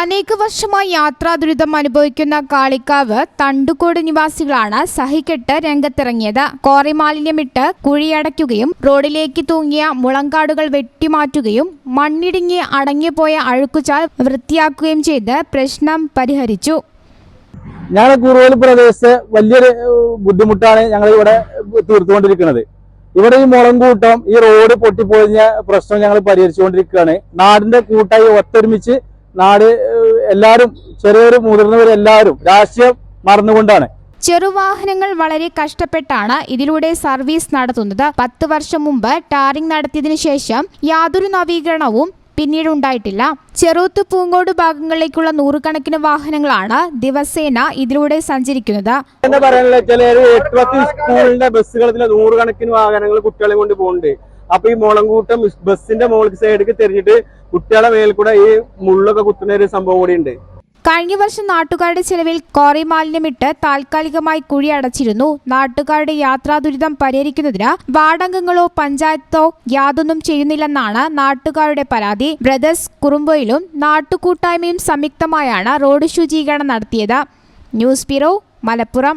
അനേക വർഷമായി യാത്രാ ദുരിതം അനുഭവിക്കുന്ന കാളിക്കാവ് തണ്ടുകോട് നിവാസികളാണ് സഹിക്കെട്ട് രംഗത്തിറങ്ങിയത്. കോറി മാലിന്യമിട്ട് കുഴിയടയ്ക്കുകയും റോഡിലേക്ക് തൂങ്ങിയ മുളങ്കാടുകൾ വെട്ടിമാറ്റുകയും മണ്ണിടിങ്ങി അടങ്ങിപ്പോയ അഴുക്കുചാൽ വൃത്തിയാക്കുകയും ചെയ്ത് പ്രശ്നം പരിഹരിച്ചു. ഞങ്ങളുടെ കുറുവൽ പ്രദേശത്ത് വലിയൊരു ബുദ്ധിമുട്ടാണ് ഞങ്ങൾ ഇവിടെ തീർത്തുകൊണ്ടിരിക്കുന്നത്. ഇവിടെ ഈ മുളം കൂട്ടം ഈ റോഡ് പൊട്ടിപ്പോയിഞ്ഞ പ്രശ്നം ഞങ്ങൾ പരിഹരിച്ചുകൊണ്ടിരിക്കുകയാണ്. നാടിന്റെ കൂട്ടായി ഒത്തൊരുമിച്ച് നാട് എല്ലാവരും ചെറിയൊരു മുതിർന്നവരെല്ലാവരും രാഷ്ട്രീയം മറന്നുകൊണ്ടാണ്. ചെറുവാഹനങ്ങൾ വളരെ കഷ്ടപ്പെട്ടാണ് ഇതിലൂടെ സർവീസ് നടത്തുന്നത്. പത്ത് വർഷം മുമ്പ് ടാറിംഗ് നടത്തിയതിനു ശേഷം യാതൊരു നവീകരണവും പിന്നീട് ഉണ്ടായിട്ടില്ല ചെറുത്ത് പൂങ്കോട് ഭാഗങ്ങളിലേക്കുള്ള നൂറുകണക്കിന് വാഹനങ്ങളാണ് ദിവസേന ഇതിലൂടെ സഞ്ചരിക്കുന്നത്. എന്താ പറയാനുള്ള സ്കൂളിന്റെ ബസ്സുകളിൽ നൂറുകണക്കിന് വാഹനങ്ങൾ കുട്ടികളെ കൊണ്ട് പോകുന്നുണ്ട്. അപ്പൊ ഈ മുളങ്കൂട്ടം ബസ്സിന്റെ മോൾ സൈഡിലേക്ക് തിരിഞ്ഞിട്ട് കുട്ടികളെ മേൽ കൂടെ ഈ മുള്ളൊക്കെ കുത്തുന്ന ഒരു സംഭവം കൂടി ഉണ്ട്. കഴിഞ്ഞ വർഷം നാട്ടുകാരുടെ ചെലവിൽ കോറി മാലിന്യമിട്ട് താൽക്കാലികമായി കുഴി അടച്ചിരുന്നു. നാട്ടുകാരുടെ യാത്രാ ദുരിതം പരിഹരിക്കുന്നതിന് വാർഡംഗങ്ങളോ പഞ്ചായത്തോ യാതൊന്നും ചെയ്യുന്നില്ലെന്നാണ് നാട്ടുകാരുടെ പരാതി. ബ്രദേഴ്സ് കുറുമ്പോയിലും നാട്ടുകൂട്ടായ്മയും സംയുക്തമായാണ് റോഡ് ശുചീകരണം നടത്തിയത്. News bureau Malappuram.